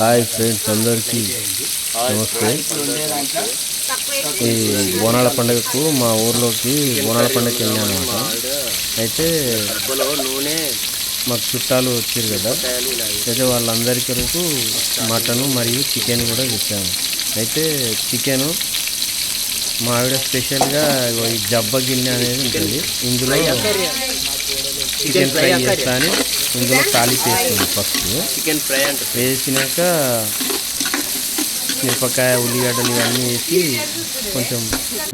Hi friends అందరికీ. నమస్తే. ఈ బోనాల పండుగకు మా ఊర్లోకి బోనాల పండుగకి వెళ్ళాను అనమాట అయితే నూనె మాకు చుట్టాలు వచ్చారు కదా. అయితే వాళ్ళందరి కొరకు మటన్ మరియు చికెన్ కూడా తెచ్చాము. అయితే చికెను మా ఆవిడ స్పెషల్గా ఈ జబ్బ గిన్నె అనేది ఉంటుంది. ఇందులో చికెన్ ఫ్రై చేస్తా అని ఇందులో తాలింపు వేస్తుంది ఫస్ట్ చికెన్ ఫ్రై అంటే. వేసినాక మిరపకాయ ఉల్లిగడ్డలు ఇవన్నీ వేసి కొంచెం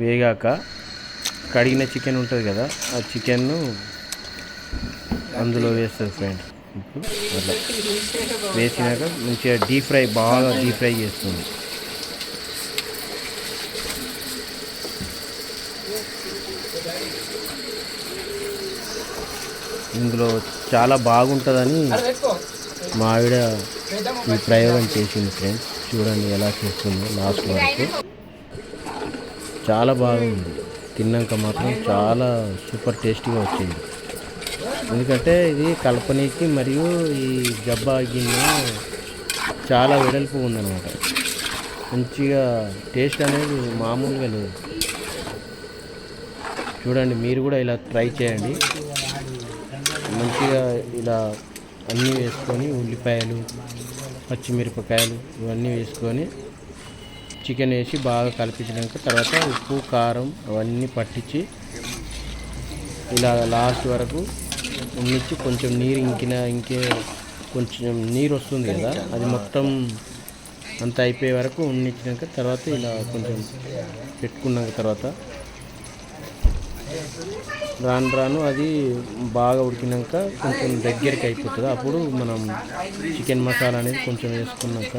వేగాక కడిగిన చికెన్ ఉంటుంది కదా ఆ చికెన్ను అందులో వేస్తుంది ఫ్రెండ్ ఇప్పుడు అట్లా. వేసినాక మంచిగా డీప్ ఫ్రై బాగా డీప్ ఫ్రై చేస్తుంది. ఇందులో చాలా బాగుంటుందని మా ఆవిడ ఈ ప్రయోగం చేసింది ఫ్రెండ్స్ చూడండి ఎలా చేస్తుందో లాస్ట్ వరకు. చాలా బాగుంది. తిన్నాక మాత్రం చాలా సూపర్ టేస్టీగా వచ్చింది. ఎందుకంటే ఇది కల్పనీకి మరియు ఈ జబ్బా గిన్నె చాలా వెడల్పు ఉందన్నమాట. మంచిగా టేస్ట్ అనేది మామూలుగా లేదు. చూడండి మీరు కూడా ఇలా ట్రై చేయండి. మంచిగా ఇలా అన్నీ వేసుకొని ఉల్లిపాయలు పచ్చిమిరపకాయలు ఇవన్నీ వేసుకొని చికెన్ వేసి బాగా కలిపించినాక తర్వాత ఉప్పు కారం అవన్నీ పట్టించి ఇలా లాస్ట్ వరకు ఉన్నిచ్చి కొంచెం నీరు ఇంకిన ఇంకే కొంచెం నీరు వస్తుంది కదా అది మొత్తం అంత అయిపోయే వరకు ఉన్నించినాక తర్వాత ఇలా కొంచెం పెట్టుకున్నాక తర్వాత రాను రాను అది బాగా ఉడికినాక కొంచెం దగ్గరికి అయిపోతుంది. అప్పుడు మనం చికెన్ మసాలా అనేది కొంచెం వేసుకున్నాక.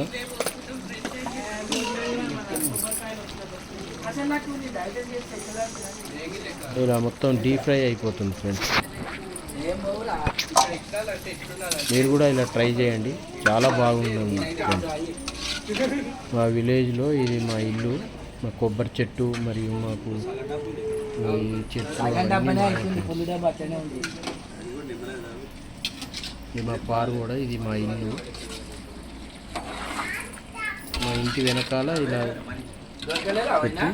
ఇలా మొత్తం డీప్ ఫ్రై అయిపోతుంది ఫ్రెండ్స్. మీరు కూడా ఇలా ట్రై చేయండి. చాలా బాగుంటుంది ఫ్రెండ్స్. మా విలేజ్లో ఇది మా ఇల్లు. కొబ్బరి చెట్టు మరియు మాకు ఈ. ఇది మా పారు కూడా ఇది మా ఇల్లు మా ఇంటి వెనకాల ఇలా పెట్టి